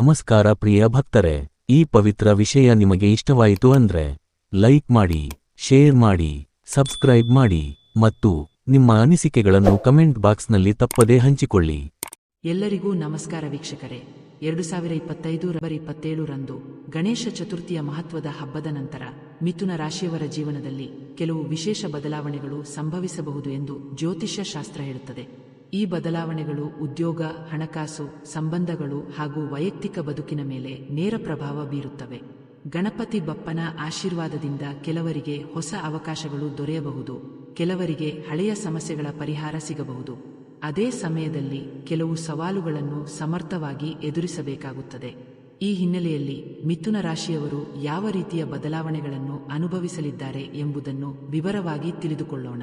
ನಮಸ್ಕಾರ ಪ್ರಿಯ ಭಕ್ತರೆ, ಈ ಪವಿತ್ರ ವಿಷಯ ನಿಮಗೆ ಇಷ್ಟವಾಯಿತು ಅಂದ್ರೆ, ಲೈಕ್ ಮಾಡಿ, ಶೇರ್ ಮಾಡಿ, ಸಬ್ಸ್ಕ್ರೈಬ್ ಮಾಡಿ ಮತ್ತು ನಿಮ್ಮ ಅನಿಸಿಕೆಗಳನ್ನು ಕಮೆಂಟ್ ಬಾಕ್ಸ್ನಲ್ಲಿ ತಪ್ಪದೇ ಹಂಚಿಕೊಳ್ಳಿ. ಎಲ್ಲರಿಗೂ ನಮಸ್ಕಾರ ವೀಕ್ಷಕರೇ. ಎರಡು ಸಾವಿರ ಇಪ್ಪತ್ತೈದು ರಬರ್ ಇಪ್ಪತ್ತೇಳರಂದು ಗಣೇಶ ಚತುರ್ಥಿಯ ಮಹತ್ವದ ಹಬ್ಬದ ನಂತರ ಮಿಥುನ ರಾಶಿಯವರ ಜೀವನದಲ್ಲಿ ಕೆಲವು ವಿಶೇಷ ಬದಲಾವಣೆಗಳು ಸಂಭವಿಸಬಹುದು ಎಂದು ಜ್ಯೋತಿಷ್ಯ ಶಾಸ್ತ್ರ ಹೇಳುತ್ತದೆ. ಈ ಬದಲಾವಣೆಗಳು ಉದ್ಯೋಗ, ಹಣಕಾಸು, ಸಂಬಂಧಗಳು ಹಾಗೂ ವೈಯಕ್ತಿಕ ಬದುಕಿನ ಮೇಲೆ ನೇರ ಪ್ರಭಾವ ಬೀರುತ್ತವೆ. ಗಣಪತಿ ಬಪ್ಪನ ಆಶೀರ್ವಾದದಿಂದ ಕೆಲವರಿಗೆ ಹೊಸ ಅವಕಾಶಗಳು ದೊರೆಯಬಹುದು, ಕೆಲವರಿಗೆ ಹಳೆಯ ಸಮಸ್ಯೆಗಳ ಪರಿಹಾರ ಸಿಗಬಹುದು. ಅದೇ ಸಮಯದಲ್ಲಿ ಕೆಲವು ಸವಾಲುಗಳನ್ನು ಸಮರ್ಥವಾಗಿ ಎದುರಿಸಬೇಕಾಗುತ್ತದೆ. ಈ ಹಿನ್ನೆಲೆಯಲ್ಲಿ ಮಿಥುನ ರಾಶಿಯವರು ಯಾವ ರೀತಿಯ ಬದಲಾವಣೆಗಳನ್ನು ಅನುಭವಿಸಲಿದ್ದಾರೆ ಎಂಬುದನ್ನು ವಿವರವಾಗಿ ತಿಳಿದುಕೊಳ್ಳೋಣ.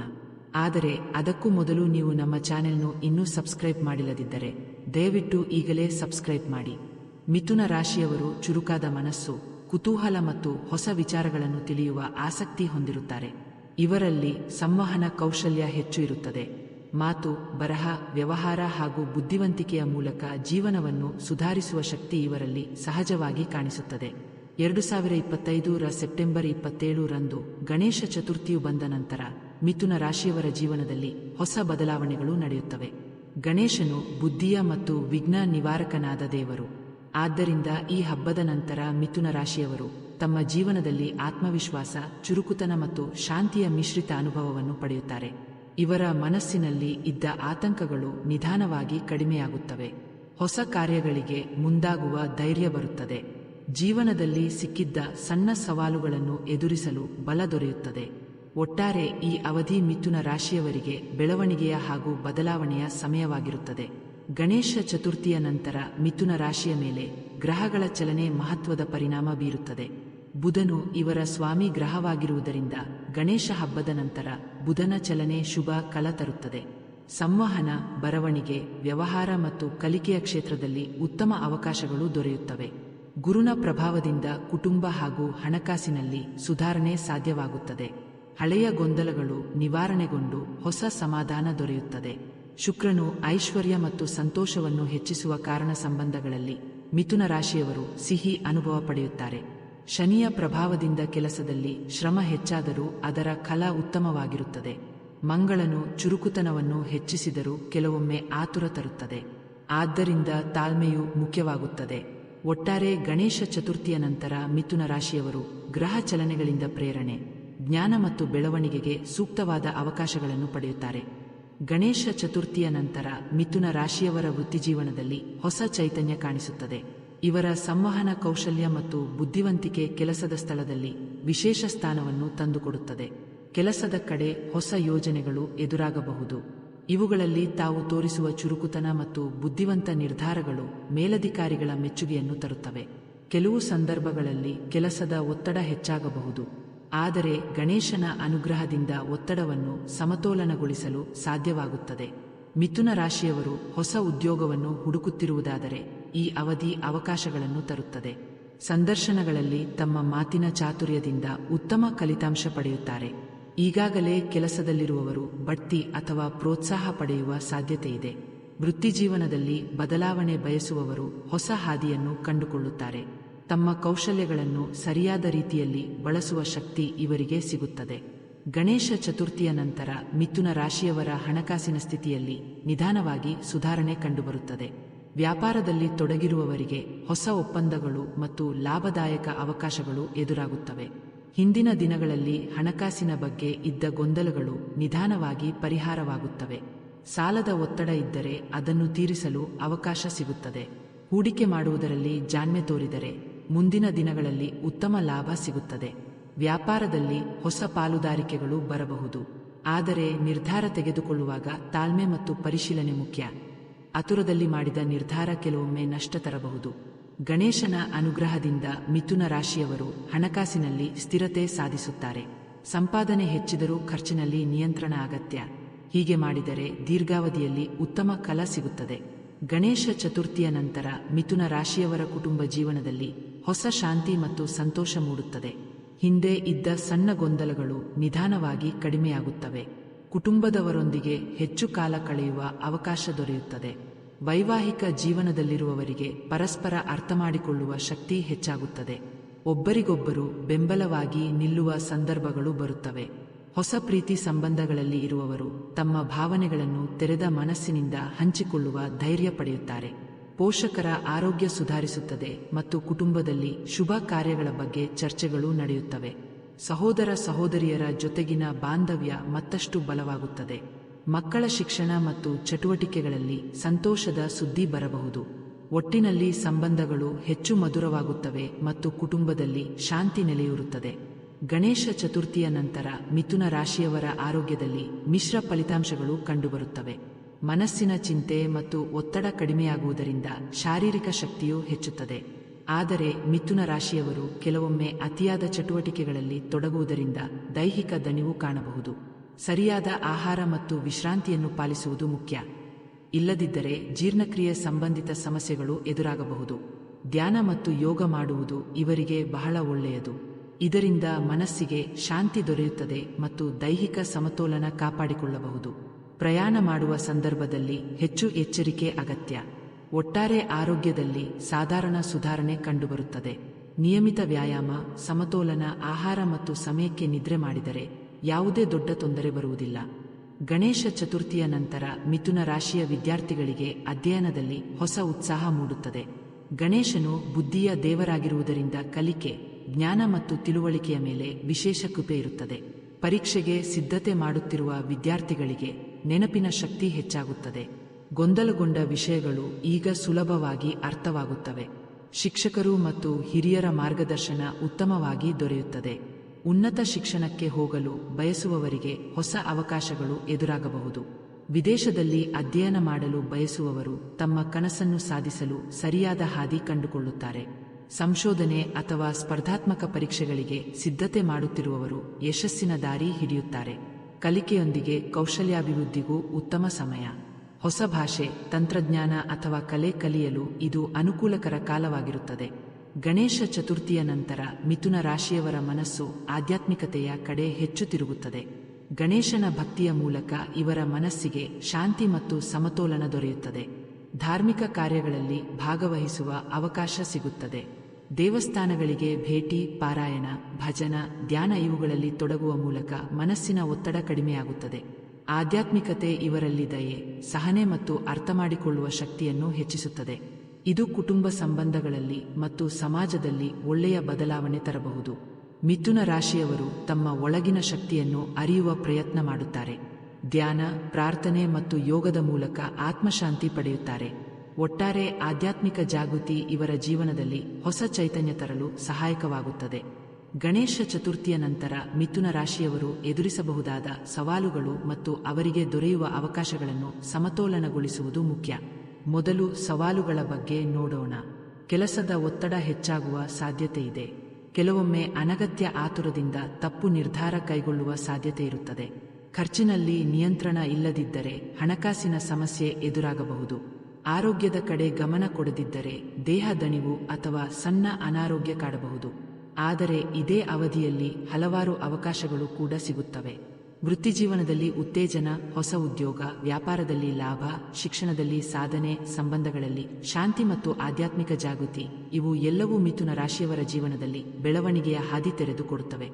ಆದರೆ ಅದಕ್ಕೂ ಮೊದಲು ನೀವು ನಮ್ಮ ಚಾನೆಲ್ನು ಇನ್ನೂ ಸಬ್ಸ್ಕ್ರೈಬ್ ಮಾಡಿಲ್ಲದಿದ್ದರೆ ದಯವಿಟ್ಟು ಈಗಲೇ ಸಬ್ಸ್ಕ್ರೈಬ್ ಮಾಡಿ. ಮಿಥುನ ರಾಶಿಯವರು ಚುರುಕಾದ ಮನಸ್ಸು, ಕುತೂಹಲ ಮತ್ತು ಹೊಸ ವಿಚಾರಗಳನ್ನು ತಿಳಿಯುವ ಆಸಕ್ತಿ ಹೊಂದಿರುತ್ತಾರೆ. ಇವರಲ್ಲಿ ಸಂವಹನ ಕೌಶಲ್ಯ ಹೆಚ್ಚು ಇರುತ್ತದೆ. ಮಾತು, ಬರಹ, ವ್ಯವಹಾರ ಹಾಗೂ ಬುದ್ಧಿವಂತಿಕೆಯ ಮೂಲಕ ಜೀವನವನ್ನು ಸುಧಾರಿಸುವ ಶಕ್ತಿ ಇವರಲ್ಲಿ ಸಹಜವಾಗಿ ಕಾಣಿಸುತ್ತದೆ. ಎರಡು ಸಾವಿರ ಇಪ್ಪತ್ತೈದರ ಸೆಪ್ಟೆಂಬರ್ ಇಪ್ಪತ್ತೇಳು ರಂದು ಗಣೇಶ ಚತುರ್ಥಿಯು ಬಂದ ನಂತರ ಮಿಥುನ ರಾಶಿಯವರ ಜೀವನದಲ್ಲಿ ಹೊಸ ಬದಲಾವಣೆಗಳು ನಡೆಯುತ್ತವೆ. ಗಣೇಶನು ಬುದ್ಧಿಯ ಮತ್ತು ವಿಘ್ನ ನಿವಾರಕನಾದ ದೇವರು. ಆದ್ದರಿಂದ ಈ ಹಬ್ಬದ ನಂತರ ಮಿಥುನ ರಾಶಿಯವರು ತಮ್ಮ ಜೀವನದಲ್ಲಿ ಆತ್ಮವಿಶ್ವಾಸ, ಚುರುಕುತನ ಮತ್ತು ಶಾಂತಿಯ ಮಿಶ್ರಿತ ಅನುಭವವನ್ನು ಪಡೆಯುತ್ತಾರೆ. ಇವರ ಮನಸ್ಸಿನಲ್ಲಿ ಇದ್ದ ಆತಂಕಗಳು ನಿಧಾನವಾಗಿ ಕಡಿಮೆಯಾಗುತ್ತವೆ. ಹೊಸ ಕಾರ್ಯಗಳಿಗೆ ಮುಂದಾಗುವ ಧೈರ್ಯ ಬರುತ್ತದೆ. ಜೀವನದಲ್ಲಿ ಸಿಕ್ಕಿದ್ದ ಸಣ್ಣ ಸವಾಲುಗಳನ್ನು ಎದುರಿಸಲು ಬಲ ದೊರೆಯುತ್ತದೆ. ಒಟ್ಟಾರೆ ಈ ಅವಧಿ ಮಿಥುನ ರಾಶಿಯವರಿಗೆ ಬೆಳವಣಿಗೆಯ ಹಾಗೂ ಬದಲಾವಣೆಯ ಸಮಯವಾಗಿರುತ್ತದೆ. ಗಣೇಶ ಚತುರ್ಥಿಯ ನಂತರ ಮಿಥುನ ರಾಶಿಯ ಮೇಲೆ ಗ್ರಹಗಳ ಚಲನೆ ಮಹತ್ವದ ಪರಿಣಾಮ ಬೀರುತ್ತದೆ. ಬುಧನು ಇವರ ಸ್ವಾಮಿ ಗ್ರಹವಾಗಿರುವುದರಿಂದ ಗಣೇಶ ಹಬ್ಬದ ನಂತರ ಬುಧನ ಚಲನೆ ಶುಭ ಕಲ ತರುತ್ತದೆ. ಸಂವಹನ, ಬರವಣಿಗೆ, ವ್ಯವಹಾರ ಮತ್ತು ಕಲಿಕೆಯ ಕ್ಷೇತ್ರದಲ್ಲಿ ಉತ್ತಮ ಅವಕಾಶಗಳು ದೊರೆಯುತ್ತವೆ. ಗುರುನ ಪ್ರಭಾವದಿಂದ ಕುಟುಂಬ ಹಾಗೂ ಹಣಕಾಸಿನಲ್ಲಿ ಸುಧಾರಣೆ ಸಾಧ್ಯವಾಗುತ್ತದೆ. ಹಳೆಯ ಗೊಂದಲಗಳು ನಿವಾರಣೆಗೊಂಡು ಹೊಸ ಸಮಾಧಾನ ದೊರೆಯುತ್ತದೆ. ಶುಕ್ರನು ಐಶ್ವರ್ಯ ಮತ್ತು ಸಂತೋಷವನ್ನು ಹೆಚ್ಚಿಸುವ ಕಾರಣ ಸಂಬಂಧಗಳಲ್ಲಿ ಮಿಥುನ ರಾಶಿಯವರು ಸಿಹಿ ಅನುಭವ ಪಡೆಯುತ್ತಾರೆ. ಶನಿಯ ಪ್ರಭಾವದಿಂದ ಕೆಲಸದಲ್ಲಿ ಶ್ರಮ ಹೆಚ್ಚಾದರೂ ಅದರ ಕಲಾ ಉತ್ತಮವಾಗಿರುತ್ತದೆ. ಮಂಗಳನು ಚುರುಕುತನವನ್ನು ಹೆಚ್ಚಿಸಿದರೂ ಕೆಲವೊಮ್ಮೆ ಆತುರ ತರುತ್ತದೆ. ಆದ್ದರಿಂದ ತಾಳ್ಮೆಯು ಮುಖ್ಯವಾಗುತ್ತದೆ. ಒಟ್ಟಾರೆ ಗಣೇಶ ಚತುರ್ಥಿಯ ನಂತರ ಮಿಥುನ ರಾಶಿಯವರು ಗ್ರಹ ಚಲನೆಗಳಿಂದ ಪ್ರೇರಣೆ. ಜ್ಞಾನ ಮತ್ತು ಬೆಳವಣಿಗೆಗೆ ಸೂಕ್ತವಾದ ಅವಕಾಶಗಳನ್ನು ಪಡೆಯುತ್ತಾರೆ. ಗಣೇಶ ಚತುರ್ಥಿಯ ನಂತರ ಮಿಥುನ ರಾಶಿಯವರ ವೃತ್ತಿಜೀವನದಲ್ಲಿ ಹೊಸ ಚೈತನ್ಯ ಕಾಣಿಸುತ್ತದೆ. ಇವರ ಸಂವಹನ ಕೌಶಲ್ಯ ಮತ್ತು ಬುದ್ಧಿವಂತಿಕೆ ಕೆಲಸದ ಸ್ಥಳದಲ್ಲಿ ವಿಶೇಷ ಸ್ಥಾನವನ್ನು ತಂದುಕೊಡುತ್ತದೆ. ಕೆಲಸದ ಕಡೆ ಹೊಸ ಯೋಜನೆಗಳು ಎದುರಾಗಬಹುದು. ಇವುಗಳಲ್ಲಿ ತಾವು ತೋರಿಸುವ ಚುರುಕುತನ ಮತ್ತು ಬುದ್ಧಿವಂತ ನಿರ್ಧಾರಗಳು ಮೇಲಧಿಕಾರಿಗಳ ಮೆಚ್ಚುಗೆಯನ್ನು ತರುತ್ತವೆ. ಕೆಲವು ಸಂದರ್ಭಗಳಲ್ಲಿ ಕೆಲಸದ ಒತ್ತಡ ಹೆಚ್ಚಾಗಬಹುದು. ಆದರೆ ಗಣೇಶನ ಅನುಗ್ರಹದಿಂದ ಒತ್ತಡವನ್ನು ಸಮತೋಲನಗೊಳಿಸಲು ಸಾಧ್ಯವಾಗುತ್ತದೆ. ಮಿಥುನ ರಾಶಿಯವರು ಹೊಸ ಉದ್ಯೋಗವನ್ನು ಹುಡುಕುತ್ತಿರುವುದಾದರೆ ಈ ಅವಧಿ ಅವಕಾಶಗಳನ್ನು ತರುತ್ತದೆ. ಸಂದರ್ಶನಗಳಲ್ಲಿ ತಮ್ಮ ಮಾತಿನ ಚಾತುರ್ಯದಿಂದ ಉತ್ತಮ ಫಲಿತಾಂಶ ಪಡೆಯುತ್ತಾರೆ. ಈಗಾಗಲೇ ಕೆಲಸದಲ್ಲಿರುವವರು ಬಡ್ತಿ ಅಥವಾ ಪ್ರೋತ್ಸಾಹ ಪಡೆಯುವ ಸಾಧ್ಯತೆಯಿದೆ. ವೃತ್ತಿಜೀವನದಲ್ಲಿ ಬದಲಾವಣೆ ಬಯಸುವವರು ಹೊಸ ಹಾದಿಯನ್ನು ಕಂಡುಕೊಳ್ಳುತ್ತಾರೆ. ತಮ್ಮ ಕೌಶಲ್ಯಗಳನ್ನು ಸರಿಯಾದ ರೀತಿಯಲ್ಲಿ ಬಳಸುವ ಶಕ್ತಿ ಇವರಿಗೆ ಸಿಗುತ್ತದೆ. ಗಣೇಶ ಚತುರ್ಥಿಯ ನಂತರ ಮಿಥುನ ರಾಶಿಯವರ ಹಣಕಾಸಿನ ಸ್ಥಿತಿಯಲ್ಲಿ ನಿಧಾನವಾಗಿ ಸುಧಾರಣೆ ಕಂಡುಬರುತ್ತದೆ. ವ್ಯಾಪಾರದಲ್ಲಿ ತೊಡಗಿರುವವರಿಗೆ ಹೊಸ ಒಪ್ಪಂದಗಳು ಮತ್ತು ಲಾಭದಾಯಕ ಅವಕಾಶಗಳು ಎದುರಾಗುತ್ತವೆ. ಹಿಂದಿನ ದಿನಗಳಲ್ಲಿ ಹಣಕಾಸಿನ ಬಗ್ಗೆ ಇದ್ದ ಗೊಂದಲಗಳು ನಿಧಾನವಾಗಿ ಪರಿಹಾರವಾಗುತ್ತವೆ. ಸಾಲದ ಒತ್ತಡ ಇದ್ದರೆ ಅದನ್ನು ತೀರಿಸಲು ಅವಕಾಶ ಸಿಗುತ್ತದೆ. ಹೂಡಿಕೆ ಮಾಡುವುದರಲ್ಲಿ ಜಾಣ್ಮೆ ತೋರಿದರೆ ಮುಂದಿನ ದಿನಗಳಲ್ಲಿ ಉತ್ತಮ ಲಾಭ ಸಿಗುತ್ತದೆ. ವ್ಯಾಪಾರದಲ್ಲಿ ಹೊಸ ಪಾಲುದಾರಿಕೆಗಳು ಬರಬಹುದು. ಆದರೆ ನಿರ್ಧಾರ ತೆಗೆದುಕೊಳ್ಳುವಾಗ ತಾಳ್ಮೆ ಮತ್ತು ಪರಿಶೀಲನೆ ಮುಖ್ಯ. ಅತುರದಲ್ಲಿ ಮಾಡಿದ ನಿರ್ಧಾರ ಕೆಲವೊಮ್ಮೆ ನಷ್ಟ ತರಬಹುದು. ಗಣೇಶನ ಅನುಗ್ರಹದಿಂದ ಮಿಥುನ ರಾಶಿಯವರು ಹಣಕಾಸಿನಲ್ಲಿ ಸ್ಥಿರತೆ ಸಾಧಿಸುತ್ತಾರೆ. ಸಂಪಾದನೆ ಹೆಚ್ಚಿದರೂ ಖರ್ಚಿನಲ್ಲಿ ನಿಯಂತ್ರಣ ಅಗತ್ಯ. ಹೀಗೆ ಮಾಡಿದರೆ ದೀರ್ಘಾವಧಿಯಲ್ಲಿ ಉತ್ತಮ ಕಲ ಸಿಗುತ್ತದೆ. ಗಣೇಶ ಚತುರ್ಥಿಯ ನಂತರ ಮಿಥುನ ರಾಶಿಯವರ ಕುಟುಂಬ ಜೀವನದಲ್ಲಿ ಹೊಸ ಶಾಂತಿ ಮತ್ತು ಸಂತೋಷ ಮೂಡುತ್ತದೆ. ಹಿಂದೆ ಇದ್ದ ಸಣ್ಣ ಗೊಂದಲಗಳು ನಿಧಾನವಾಗಿ ಕಡಿಮೆಯಾಗುತ್ತವೆ. ಕುಟುಂಬದವರೊಂದಿಗೆ ಹೆಚ್ಚು ಕಾಲ ಕಳೆಯುವ ಅವಕಾಶ ದೊರೆಯುತ್ತದೆ. ವೈವಾಹಿಕ ಜೀವನದಲ್ಲಿರುವವರಿಗೆ ಪರಸ್ಪರ ಅರ್ಥಮಾಡಿಕೊಳ್ಳುವ ಶಕ್ತಿ ಹೆಚ್ಚಾಗುತ್ತದೆ. ಒಬ್ಬರಿಗೊಬ್ಬರು ಬೆಂಬಲವಾಗಿ ನಿಲ್ಲುವ ಸಂದರ್ಭಗಳು ಬರುತ್ತವೆ. ಹೊಸ ಪ್ರೀತಿ ಸಂಬಂಧಗಳಲ್ಲಿ ಇರುವವರು ತಮ್ಮ ಭಾವನೆಗಳನ್ನು ತೆರೆದ ಮನಸ್ಸಿನಿಂದ ಹಂಚಿಕೊಳ್ಳುವ ಧೈರ್ಯ ಪಡೆಯುತ್ತಾರೆ. ಪೋಷಕರ ಆರೋಗ್ಯ ಸುಧಾರಿಸುತ್ತದೆ ಮತ್ತು ಕುಟುಂಬದಲ್ಲಿ ಶುಭ ಕಾರ್ಯಗಳ ಬಗ್ಗೆ ಚರ್ಚೆಗಳು ನಡೆಯುತ್ತವೆ. ಸಹೋದರ ಸಹೋದರಿಯರ ಜೊತೆಗಿನ ಬಾಂಧವ್ಯ ಮತ್ತಷ್ಟು ಬಲವಾಗುತ್ತದೆ. ಮಕ್ಕಳ ಶಿಕ್ಷಣ ಮತ್ತು ಚಟುವಟಿಕೆಗಳಲ್ಲಿ ಸಂತೋಷದ ಸುದ್ದಿ ಬರಬಹುದು. ಒಟ್ಟಿನಲ್ಲಿ ಸಂಬಂಧಗಳು ಹೆಚ್ಚು ಮಧುರವಾಗುತ್ತವೆ ಮತ್ತು ಕುಟುಂಬದಲ್ಲಿ ಶಾಂತಿ ನೆಲೆಯೂರುತ್ತದೆ. ಗಣೇಶ ಚತುರ್ಥಿಯ ನಂತರ ಮಿಥುನ ರಾಶಿಯವರ ಆರೋಗ್ಯದಲ್ಲಿ ಮಿಶ್ರ ಫಲಿತಾಂಶಗಳು ಕಂಡುಬರುತ್ತವೆ. ಮನಸ್ಸಿನ ಚಿಂತೆ ಮತ್ತು ಒತ್ತಡ ಕಡಿಮೆಯಾಗುವುದರಿಂದ ಶಾರೀರಿಕ ಶಕ್ತಿಯೂ ಹೆಚ್ಚುತ್ತದೆ. ಆದರೆ ಮಿಥುನ ರಾಶಿಯವರು ಕೆಲವೊಮ್ಮೆ ಅತಿಯಾದ ಚಟುವಟಿಕೆಗಳಲ್ಲಿ ತೊಡಗುವುದರಿಂದ ದೈಹಿಕ ದಣಿವು ಕಾಣಬಹುದು. ಸರಿಯಾದ ಆಹಾರ ಮತ್ತು ವಿಶ್ರಾಂತಿಯನ್ನು ಪಾಲಿಸುವುದು ಮುಖ್ಯ. ಇಲ್ಲದಿದ್ದರೆ ಜೀರ್ಣಕ್ರಿಯೆ ಸಂಬಂಧಿತ ಸಮಸ್ಯೆಗಳು ಎದುರಾಗಬಹುದು. ಧ್ಯಾನ ಮತ್ತು ಯೋಗ ಮಾಡುವುದು ಇವರಿಗೆ ಬಹಳ ಒಳ್ಳೆಯದು. ಇದರಿಂದ ಮನಸ್ಸಿಗೆ ಶಾಂತಿ ದೊರೆಯುತ್ತದೆ ಮತ್ತು ದೈಹಿಕ ಸಮತೋಲನ ಕಾಪಾಡಿಕೊಳ್ಳಬಹುದು. ಪ್ರಯಾಣ ಮಾಡುವ ಸಂದರ್ಭದಲ್ಲಿ ಹೆಚ್ಚು ಎಚ್ಚರಿಕೆ ಅಗತ್ಯ. ಒಟ್ಟಾರೆ ಆರೋಗ್ಯದಲ್ಲಿ ಸಾಧಾರಣ ಸುಧಾರಣೆ ಕಂಡುಬರುತ್ತದೆ. ನಿಯಮಿತ ವ್ಯಾಯಾಮ, ಸಮತೋಲನ, ಆಹಾರ ಮತ್ತು ಸಮಯಕ್ಕೆ ನಿದ್ರೆ ಮಾಡಿದರೆ ಯಾವುದೇ ದೊಡ್ಡ ತೊಂದರೆ ಬರುವುದಿಲ್ಲ. ಗಣೇಶ ಚತುರ್ಥಿಯ ನಂತರ ಮಿಥುನ ರಾಶಿಯ ವಿದ್ಯಾರ್ಥಿಗಳಿಗೆ ಅಧ್ಯಯನದಲ್ಲಿ ಹೊಸ ಉತ್ಸಾಹ ಮೂಡುತ್ತದೆ. ಗಣೇಶನು ಬುದ್ಧಿಯ ದೇವರಾಗಿರುವುದರಿಂದ ಕಲಿಕೆ, ಜ್ಞಾನ ಮತ್ತು ತಿಳುವಳಿಕೆಯ ಮೇಲೆ ವಿಶೇಷ ಕೃಪೆ ಇರುತ್ತದೆ. ಪರೀಕ್ಷೆಗೆ ಸಿದ್ಧತೆ ಮಾಡುತ್ತಿರುವ ವಿದ್ಯಾರ್ಥಿಗಳಿಗೆ ನೆನಪಿನ ಶಕ್ತಿ ಹೆಚ್ಚಾಗುತ್ತದೆ. ಗೊಂದಲಗೊಂಡ ವಿಷಯಗಳು ಈಗ ಸುಲಭವಾಗಿ ಅರ್ಥವಾಗುತ್ತವೆ. ಶಿಕ್ಷಕರು ಮತ್ತು ಹಿರಿಯರ ಮಾರ್ಗದರ್ಶನ ಉತ್ತಮವಾಗಿ ದೊರೆಯುತ್ತದೆ. ಉನ್ನತ ಶಿಕ್ಷಣಕ್ಕೆ ಹೋಗಲು ಬಯಸುವವರಿಗೆ ಹೊಸ ಅವಕಾಶಗಳು ಎದುರಾಗಬಹುದು. ವಿದೇಶದಲ್ಲಿ ಅಧ್ಯಯನ ಮಾಡಲು ಬಯಸುವವರು ತಮ್ಮ ಕನಸನ್ನು ಸಾಧಿಸಲು ಸರಿಯಾದ ಹಾದಿ ಕಂಡುಕೊಳ್ಳುತ್ತಾರೆ. ಸಂಶೋಧನೆ ಅಥವಾ ಸ್ಪರ್ಧಾತ್ಮಕ ಪರೀಕ್ಷೆಗಳಿಗೆ ಸಿದ್ಧತೆ ಮಾಡುತ್ತಿರುವವರು ಯಶಸ್ಸಿನ ದಾರಿ ಹಿಡಿಯುತ್ತಾರೆ. ಕಲಿಕೆಯೊಂದಿಗೆ ಕೌಶಲ್ಯಾಭಿವೃದ್ಧಿಗೂ ಉತ್ತಮ ಸಮಯ. ಹೊಸ ಭಾಷೆ, ತಂತ್ರಜ್ಞಾನ ಅಥವಾ ಕಲೆ ಕಲಿಯಲು ಇದು ಅನುಕೂಲಕರ ಕಾಲವಾಗಿರುತ್ತದೆ. ಗಣೇಶ ಚತುರ್ಥಿಯ ನಂತರ ಮಿಥುನ ರಾಶಿಯವರ ಮನಸ್ಸು ಆಧ್ಯಾತ್ಮಿಕತೆಯ ಕಡೆ ಹೆಚ್ಚು ತಿರುಗುತ್ತದೆ ಗಣೇಶನ ಭಕ್ತಿಯ ಮೂಲಕ ಇವರ ಮನಸ್ಸಿಗೆ ಶಾಂತಿ ಮತ್ತು ಸಮತೋಲನ ದೊರೆಯುತ್ತದೆ. ಧಾರ್ಮಿಕ ಕಾರ್ಯಗಳಲ್ಲಿ ಭಾಗವಹಿಸುವ ಅವಕಾಶ ಸಿಗುತ್ತದೆ. ದೇವಸ್ಥಾನಗಳಿಗೆ ಭೇಟಿ, ಪಾರಾಯಣ, ಭಜನ, ಧ್ಯಾನ ಇವುಗಳಲ್ಲಿ ತೊಡಗುವ ಮೂಲಕ ಮನಸ್ಸಿನ ಒತ್ತಡ ಕಡಿಮೆಯಾಗುತ್ತದೆ. ಆಧ್ಯಾತ್ಮಿಕತೆ ಇವರಲ್ಲಿ ದಯೆ, ಸಹನೆ ಮತ್ತು ಅರ್ಥಮಾಡಿಕೊಳ್ಳುವ ಶಕ್ತಿಯನ್ನು ಹೆಚ್ಚಿಸುತ್ತದೆ. ಇದು ಕುಟುಂಬ ಸಂಬಂಧಗಳಲ್ಲಿ ಮತ್ತು ಸಮಾಜದಲ್ಲಿ ಒಳ್ಳೆಯ ಬದಲಾವಣೆ ತರಬಹುದು. ಮಿಥುನ ರಾಶಿಯವರು ತಮ್ಮ ಒಳಗಿನ ಶಕ್ತಿಯನ್ನು ಅರಿಯುವ ಪ್ರಯತ್ನ ಮಾಡುತ್ತಾರೆ. ಧ್ಯಾನ, ಪ್ರಾರ್ಥನೆ ಮತ್ತು ಯೋಗದ ಮೂಲಕ ಆತ್ಮಶಾಂತಿ ಪಡೆಯುತ್ತಾರೆ. ಒಟ್ಟಾರೆ ಆಧ್ಯಾತ್ಮಿಕ ಜಾಗೃತಿ ಇವರ ಜೀವನದಲ್ಲಿ ಹೊಸ ಚೈತನ್ಯ ತರಲು ಸಹಾಯಕವಾಗುತ್ತದೆ. ಗಣೇಶ ಚತುರ್ಥಿಯ ನಂತರ ಮಿಥುನ ರಾಶಿಯವರು ಎದುರಿಸಬಹುದಾದ ಸವಾಲುಗಳು ಮತ್ತು ಅವರಿಗೆ ದೊರೆಯುವ ಅವಕಾಶಗಳನ್ನು ಸಮತೋಲನಗೊಳಿಸುವುದು ಮುಖ್ಯ. ಮೊದಲು ಸವಾಲುಗಳ ಬಗ್ಗೆ ನೋಡೋಣ. ಕೆಲಸದ ಒತ್ತಡ ಹೆಚ್ಚಾಗುವ ಸಾಧ್ಯತೆ ಇದೆ. ಕೆಲವೊಮ್ಮೆ ಅನಗತ್ಯ ಆತುರದಿಂದ ತಪ್ಪು ನಿರ್ಧಾರ ಕೈಗೊಳ್ಳುವ ಸಾಧ್ಯತೆ ಇರುತ್ತದೆ. ಖರ್ಚಿನಲ್ಲಿ ನಿಯಂತ್ರಣ ಇಲ್ಲದಿದ್ದರೆ ಹಣಕಾಸಿನ ಸಮಸ್ಯೆ ಎದುರಾಗಬಹುದು. ಆರೋಗ್ಯದ ಕಡೆ ಗಮನ ಕೊಡದಿದ್ದರೆ ದೇಹ ದಣಿವು ಅಥವಾ ಸಣ್ಣ ಅನಾರೋಗ್ಯ ಕಾಡಬಹುದು. ಆದರೆ ಇದೇ ಅವಧಿಯಲ್ಲಿ ಹಲವಾರು ಅವಕಾಶಗಳು ಕೂಡ ಸಿಗುತ್ತವೆ. ವೃತ್ತಿಜೀವನದಲ್ಲಿ ಉತ್ತೇಜನ, ಹೊಸ ಉದ್ಯೋಗ, ವ್ಯಾಪಾರದಲ್ಲಿ ಲಾಭ, ಶಿಕ್ಷಣದಲ್ಲಿ ಸಾಧನೆ ಸಂಬಂಧಗಳಲ್ಲಿ ಶಾಂತಿ ಮತ್ತು ಆಧ್ಯಾತ್ಮಿಕ ಜಾಗೃತಿ ಇವು ಎಲ್ಲವೂ ಮಿಥುನ ರಾಶಿಯವರ ಜೀವನದಲ್ಲಿ ಬೆಳವಣಿಗೆಯ ಹಾದಿ ತೆರೆದುಕೊಡುತ್ತವೆ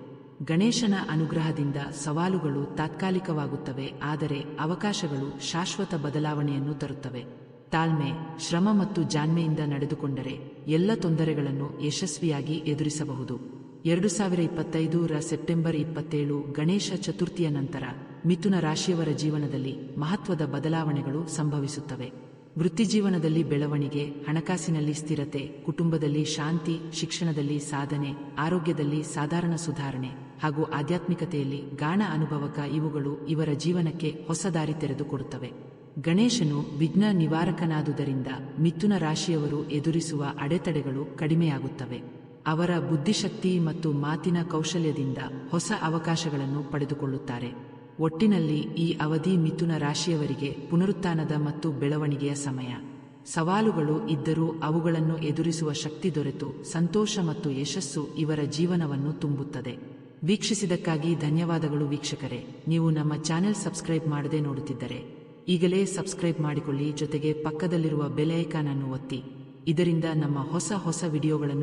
ಗಣೇಶನ ಅನುಗ್ರಹದಿಂದ ಸವಾಲುಗಳು ತಾತ್ಕಾಲಿಕವಾಗುತ್ತವೆ, ಆದರೆ ಅವಕಾಶಗಳು ಶಾಶ್ವತ ಬದಲಾವಣೆಯನ್ನು ತರುತ್ತವೆ. ತಾಳ್ಮೆ, ಶ್ರಮ ಮತ್ತು ಜಾಣ್ಮೆಯಿಂದ ನಡೆದುಕೊಂಡರೆ ಎಲ್ಲ ತೊಂದರೆಗಳನ್ನು ಯಶಸ್ವಿಯಾಗಿ ಎದುರಿಸಬಹುದು. ಎರಡು ಸಾವಿರ ಇಪ್ಪತ್ತೈದರ ಸೆಪ್ಟೆಂಬರ್ ಇಪ್ಪತ್ತೇಳು ಗಣೇಶ ಚತುರ್ಥಿಯ ನಂತರ ಮಿಥುನ ರಾಶಿಯವರ ಜೀವನದಲ್ಲಿ ಮಹತ್ವದ ಬದಲಾವಣೆಗಳು ಸಂಭವಿಸುತ್ತವೆ. ವೃತ್ತಿಜೀವನದಲ್ಲಿ ಬೆಳವಣಿಗೆ, ಹಣಕಾಸಿನಲ್ಲಿ ಸ್ಥಿರತೆ, ಕುಟುಂಬದಲ್ಲಿ ಶಾಂತಿ, ಶಿಕ್ಷಣದಲ್ಲಿ ಸಾಧನೆ, ಆರೋಗ್ಯದಲ್ಲಿ ಸಾಧಾರಣ ಸುಧಾರಣೆ ಹಾಗೂ ಆಧ್ಯಾತ್ಮಿಕತೆಯಲ್ಲಿ ಗಾಣ ಅನುಭವಕ ಇವುಗಳು ಇವರ ಜೀವನಕ್ಕೆ ಹೊಸ ದಾರಿ ತೆರೆದುಕೊಡುತ್ತವೆ. ಗಣೇಶನು ವಿಘ್ನ ನಿವಾರಕನಾದುದರಿಂದ ಮಿಥುನ ರಾಶಿಯವರು ಎದುರಿಸುವ ಅಡೆತಡೆಗಳು ಕಡಿಮೆಯಾಗುತ್ತವೆ. ಅವರ ಬುದ್ಧಿಶಕ್ತಿ ಮತ್ತು ಮಾತಿನ ಕೌಶಲ್ಯದಿಂದ ಹೊಸ ಅವಕಾಶಗಳನ್ನು ಪಡೆದುಕೊಳ್ಳುತ್ತಾರೆ. ಒಟ್ಟಿನಲ್ಲಿ ಈ ಅವಧಿ ಮಿಥುನ ರಾಶಿಯವರಿಗೆ ಪುನರುತ್ಥಾನದ ಮತ್ತು ಬೆಳವಣಿಗೆಯ ಸಮಯ. ಸವಾಲುಗಳು ಇದ್ದರೂ ಅವುಗಳನ್ನು ಎದುರಿಸುವ ಶಕ್ತಿ ದೊರೆತು ಸಂತೋಷ ಮತ್ತು ಯಶಸ್ಸು ಇವರ ಜೀವನವನ್ನು ತುಂಬುತ್ತದೆ. ವೀಕ್ಷಿಸಿದಕ್ಕಾಗಿ ಧನ್ಯವಾದಗಳು ವೀಕ್ಷಕರೇ. ನೀವು ನಮ್ಮ ಚಾನೆಲ್ ಸಬ್ಸ್ಕ್ರೈಬ್ ಮಾಡದೆ ನೋಡುತ್ತಿದ್ದರೆ ಈಗಲೇ ಸಬ್ಸ್ಕ್ರೈಬ್ ಮಾಡಿಕೊಳ್ಳಿ ಜೊತೆಗೆ ಪಕ್ಕದಲ್ಲಿರುವ ಬೆಲ್ ಐಕಾನ್ ಒತ್ತಿ. ಇದರಿಂದ ನಮ್ಮ ಹೊಸ ಹೊಸ ವಿಡಿಯೋಗಳನ್ನು